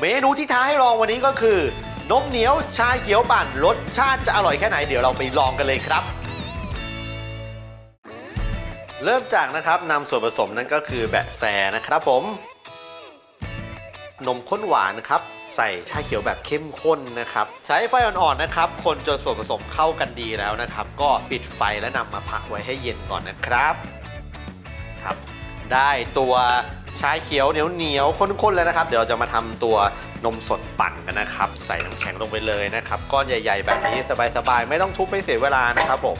เมนูที่ท้าให้ลองวันนี้ก็คือนมเหนียวชาเขียวปั่นรสชาติจะอร่อยแค่ไหนเดี๋ยวเราไปลองกันเลยครับ เริ่มจากนะครับนำส่วนผสมนั่นก็คือแบะแซนะครับผม นมข้นหวานครับใส่ชาเขียวแบบเข้มข้นนะครับ ใช้ไฟอ่อนๆนะครับ คนจนส่วนผสมเข้ากันดีแล้วนะครับ ก็ปิดไฟและนำมาพักไว้ให้เย็นก่อนนะครับครับ ได้ตัวชาเขียวเหนียวๆข้นๆแล้วนะครับ เดี๋ยวเราจะมาทำตัวนมสดปั่นกันนะครับ ใส่น้ำแข็งลงไปเลยนะครับ ก้อนใหญ่ ๆ แบบนี้สบายๆ ไม่ต้องทุบไม่เสียเวลานะครับผม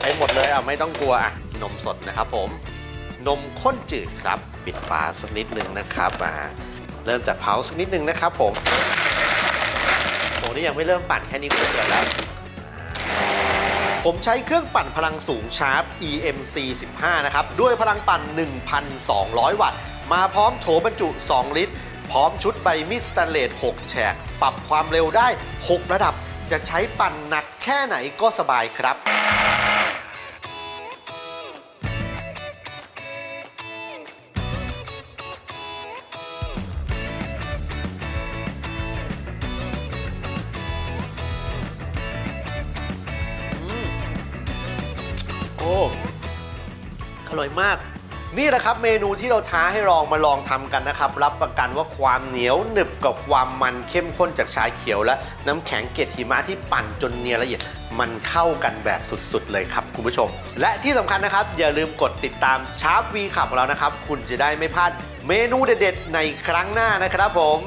ไปหมดเลยอะไม่ต้องกลัวอะนมสดนะครับผมนมข้นจืดครับ ปิดฝาสักนิดนึงนะครับอ่าเริ่มจากเผาสักนิดนึงนะครับผมโอ้นี่ยังไม่เริ่มปั่นแค่นี้ก็เดือดแล้ว ผมใช้เครื่องปั่นพลังสูงชาร์ป EMC 15 นะครับ ด้วยพลังปั่น 1,200 วัตต์ มาพร้อมโถบรรจุ 2 ลิตร พร้อมชุดใบมีดสแตนเลส 6 แฉก ปรับความเร็วได้ 6 ระดับ จะใช้ปั่นหนักแค่ไหนก็สบายครับ อร่อยมาก นี่แหละครับเมนูที่เราท้าให้ลองมาลองทำกันนะครับ รับประกันว่าความเหนียวหนึบกับความมันเข้มข้นจากชาเขียวและน้ำแข็งเกล็ดหิมะที่ปั่นจนเนียนละเอียด มันเข้ากันแบบสุดๆเลยครับคุณผู้ชม และที่สำคัญนะครับ อย่าลืมกดติดตามชาร์ปวีขับของเรานะครับ คุณจะได้ไม่พลาดเมนูเด็ดๆในครั้งหน้านะครับผม